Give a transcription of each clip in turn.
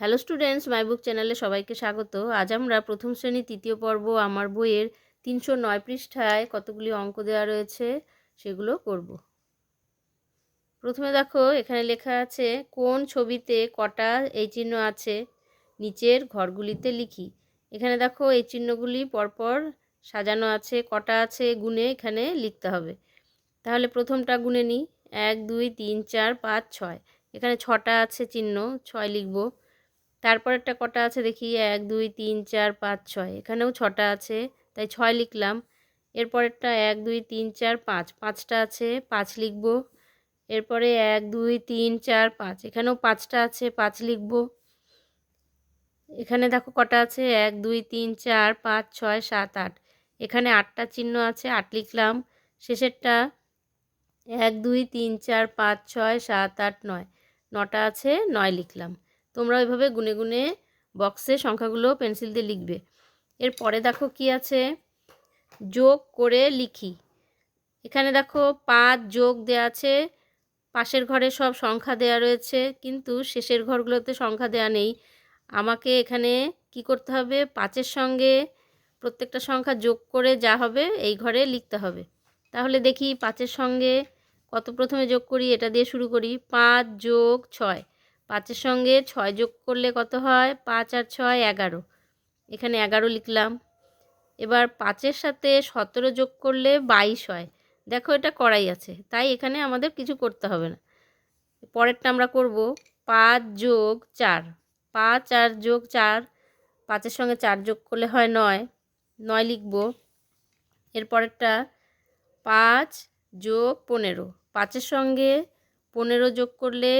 Hello students মাই বুক চ্যানেলে সবাইকে স্বাগত। আজ আমরা প্রথম শ্রেণি তৃতীয় পর্ব আমার বইয়ের তিনশো নয় পৃষ্ঠায় কতগুলি অঙ্ক দেওয়া রয়েছে সেগুলো করব। প্রথমে দেখো, এখানে লেখা আছে, কোন ছবিতে কটা এই চিহ্ন আছে? নিচের ঘরগুলিতে লিখি। এখানে দেখো, এই চিহ্নগুলি পরপর সাজানো আছে, কটা আছে গুণে এখানে লিখতে হবে। তাহলে প্রথমটা গুণে নিই। এক, দুই, তিন, চার, পাঁচ, ছয়। এখানে ছটা আছে চিহ্ন, ছয় লিখব। তারপরেরটা কটা আছে দেখি, এক, দুই, তিন, চার, পাঁচ, ছয়। এখানেও ছটা আছে, তাই ছয় লিখলাম। এরপরেরটা এক, দুই, তিন, চার, পাঁচ। পাঁচটা আছে, পাঁচ লিখব। এরপরে এক, দুই, তিন, চার, পাঁচ। এখানেও পাঁচটা আছে, পাঁচ লিখব। এখানে দেখো কটা আছে, এক, দুই, তিন, চার, পাঁচ, ছয়, সাত, আট। এখানে আটটা চিহ্ন আছে, আট লিখলাম। শেষেরটা এক, দুই, তিন, চার, পাঁচ, ছয়, সাত, আট, নয়। নটা আছে, নয় লিখলাম। তোমরা ওইভাবে গুনে গুনে বক্সে সংখ্যাগুলো পেন্সিল দিয়ে লিখবে। এরপরে দেখো কি আছে? যোগ করে লিখি। এখানে দেখো পাঁচ যোগ দেওয়া আছে, পাশের ঘরে সব সংখ্যা দেওয়া রয়েছে, কিন্তু শেষের ঘরগুলোতে সংখ্যা দেওয়া নেই। আমাকে এখানে কি করতে হবে? পাঁচের সঙ্গে প্রত্যেকটা সংখ্যা যোগ করে যা হবে এই ঘরে লিখতে হবে। তাহলে দেখি পাঁচের সঙ্গে কত প্রথমে যোগ করি? এটা দিয়ে শুরু করি। পাঁচ যোগ ছয়। পাঁচের সঙ্গে ছয় যোগ করলে কত হয়? পাঁচ আর ছয় এগারো। এখানে এগারো লিখলাম। এবার পাঁচের সাথে সতেরো যোগ করলে বাইশ হয়। দেখো এটা করাই আছে। তাই এখানে আমাদের কিছু করতে হবে না। পরেরটা আমরা করব। পাঁচ যোগ চার। পাঁচ আর যোগ চার, পাঁচের সঙ্গে চার যোগ করলে হয় নয়। নয় লিখব। এরপরেরটা পাঁচ যোগ পনেরো। পাঁচের সঙ্গে পনেরো যোগ করলে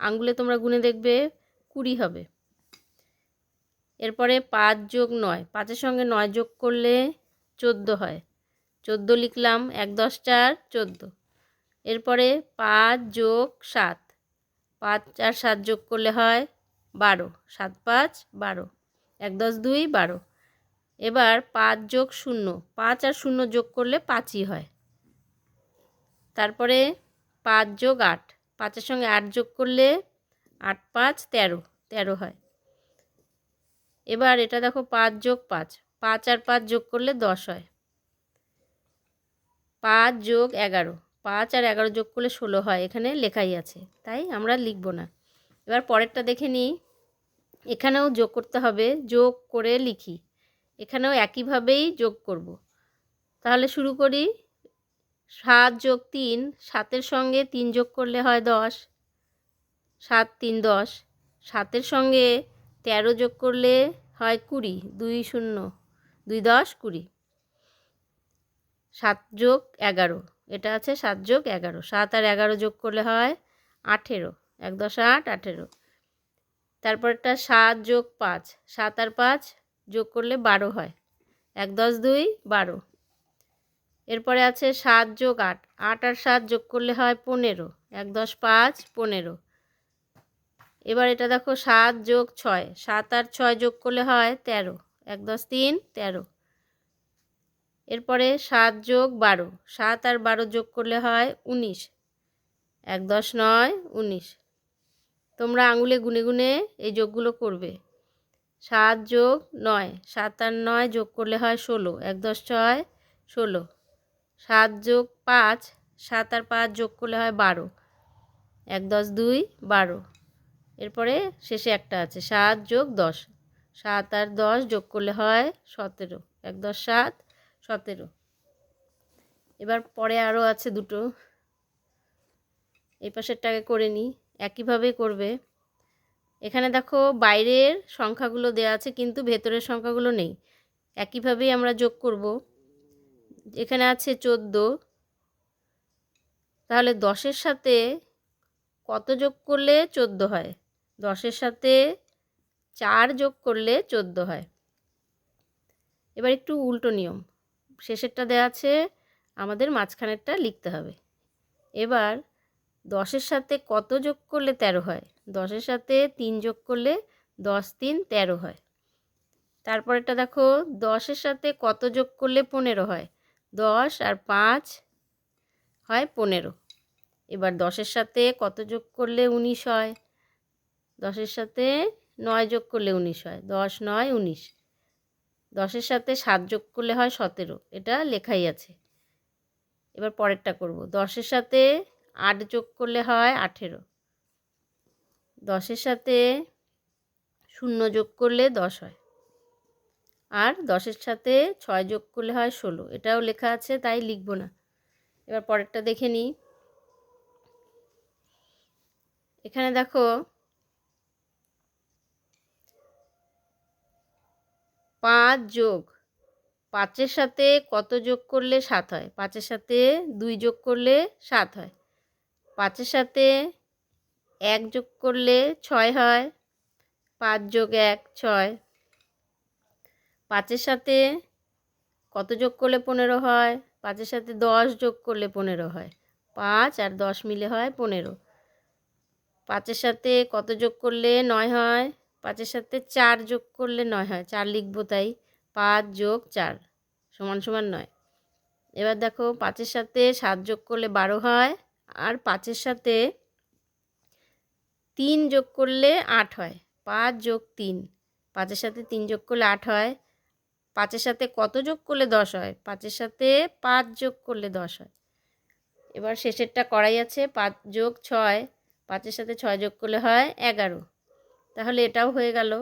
আঙ্গুলে তোমরা গুনে দেখবে কুড়ি হবে। এরপরে পাঁচ যোগ নয়, পাঁচের সঙ্গে নয় যোগ করলে চোদ্দ হয়। চোদ্দ লিখলাম, এক দশ চার, চোদ্দ। এরপরে পাঁচ যোগ সাত, পাঁচ আর সাত যোগ করলে হয় বারো, সাত পাঁচ বারো, এক দশ দুই বারো। এবার পাঁচ যোগ শূন্য, পাঁচ আর শূন্য যোগ করলে পাঁচই হয়। তারপরে পাঁচ যোগ আট পাঁচের সঙ্গে আট যোগ করলে আট পাঁচ তেরো তেরো হয়। এবার এটা দেখো পাঁচ যোগ পাঁচ পাঁচ আর পাঁচ যোগ করলে দশ হয়। পাঁচ যোগ এগারো, পাঁচ আর এগারো যোগ করলে ষোলো হয়, এখানে লেখাই আছে, তাই আমরা লিখব না। এবার পরেরটা দেখে নিই, এখানেও যোগ করতে হবে, যোগ করে লিখি, এখানেও একইভাবেই যোগ করব। তাহলে শুরু করি সাত যোগ তিন, সাতের সঙ্গে তিন যোগ করলে হয় দশ। সাত তিন দশ। সাতের সঙ্গে তেরো যোগ করলে হয় কুড়ি, দুই শূন্য, দুই দশ, কুড়ি। সাত যোগ এগারো, এটা আছে সাত যোগ এগারো। সাত আর এগারো যোগ করলে হয় আঠেরো, এক দশ আট, আঠেরো। তারপরটা সাত যোগ পাঁচ, সাত আর পাঁচ যোগ করলে বারো হয়। এক দশ দুই, বারো। এরপরে আছে সাত যোগ আট। আট আর সাত যোগ করলে হয় পনেরো। এক দশ পাঁচ, পনেরো। এবার এটা দেখো সাত যোগ ছয়। সাত আর ছয় যোগ করলে হয় তেরো। এক দশ তিন, তেরো। এরপরে সাত যোগ বারো। সাত আর বারো যোগ করলে হয় উনিশ। এক দশ নয়, উনিশ। তোমরা আঙুলে গুনে গুনে এই যোগগুলো করবে। সাত যোগ নয়। সাত আর নয় যোগ করলে হয় ষোলো। এক দশ ছয়, ষোলো। সাত যোগ পাঁচ, সাত আর পাঁচ যোগ করলে হয় বারো। এক, দশ, দুই, বারো। এরপরে শেষে একটা আছে, সাত যোগ দশ। সাত আর দশ যোগ করলে হয় সতেরো। এক, দশ, সাত, সতেরো। এবার পরে আরও আছে দুটো। এই পাশেরটাকে করে নিই। একইভাবে করবে। এখানে দেখো বাইরের সংখ্যাগুলো দেওয়া আছে, কিন্তু ভেতরের সংখ্যাগুলো নেই। একইভাবেই আমরা যোগ করব। এখানে আছে চোদ্দ। তাহলে দশের সাথে কত যোগ করলে চোদ্দ হয়? দশের সাথে চার যোগ করলে চোদ্দ হয়। এবার একটু উল্টো নিয়ম। শেষেরটা দেওয়া আছে, আমাদের মাঝখানেরটা লিখতে হবে। এবার দশের সাথে কত যোগ করলে তেরো হয়? দশের সাথে তিন যোগ করলে দশ, তিন, তেরো হয়। তারপরেরটা দেখো, দশের সাথে কত যোগ করলে পনেরো হয়? দশ আর পাঁচ হয় পনেরো। এবার দশের সাথে কত যোগ করলে উনিশ হয়? দশের সাথে নয় যোগ করলে উনিশ হয়। দশ, নয়, উনিশ। দশের সাথে সাত যোগ করলে হয় সতেরো। এটা লেখাই আছে। এবার পরেরটা করব। দশের সাথে আট যোগ করলে হয় আঠেরো। দশের সাথে শূন্য যোগ করলে দশ হয়। আর দশের সাথে ছয় যোগ করলে হয় ষোলো। এটাও লেখা আছে, তাই লিখব না। এবার পরেরটা দেখে নিই। এখানে দেখো, পাঁচ যোগ, পাঁচের সাথে কত যোগ করলে সাত হয়? পাঁচের সাথে দুই যোগ করলে সাত হয়। পাঁচের সাথে এক যোগ করলে ছয় হয়। পাঁচ যোগ এক, ছয়। পাঁচের সাথে কত যোগ করলে পনেরো হয়? পাঁচের সাথে দশ যোগ করলে পনেরো হয়। পাঁচ আর দশ মিলে হয় পনেরো। পাঁচের সাথে কত যোগ করলে নয় হয়? পাঁচের সাথে চার যোগ করলে নয় হয়। চার লিখব তাই। পাঁচ যোগ চার সমান সমান নয়। এবার দেখো পাঁচের সাথে সাত যোগ করলে বারো হয় আর পাঁচের সাথে তিন যোগ করলে আট হয়। পাঁচ যোগ তিন। পাঁচের সাথে তিন যোগ করলে আট হয়। পাঁচের সাথে কত যোগ করলে দশ হয়? পাঁচের সাথে পাঁচ যোগ করলে দশ হয়। এবার শেষেরটা করাই আছে, পাঁচ যোগ ছয়, পাঁচের সাথে ছয় যোগ করলে হয় এগারো। তাহলে এটাও হয়ে গেল।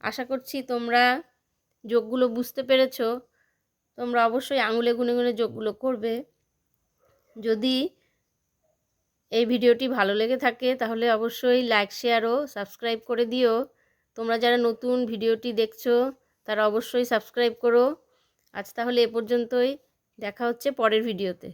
আশা করছি তোমরা যোগগুলো বুঝতে পেরেছ। তোমরা অবশ্যই আঙুলে গুনে গুনে যোগগুলো করবে। যদি এই ভিডিওটি ভালো লেগে থাকে, তাহলে অবশ্যই লাইক, শেয়ার ও সাবস্ক্রাইব করে দিও। তোমরা যারা নতুন ভিডিওটি দেখছ তারা অবশ্যই সাবস্ক্রাইব করো। আজ তাহলে এ পর্যন্তই। দেখা হচ্ছে পরের ভিডিওতে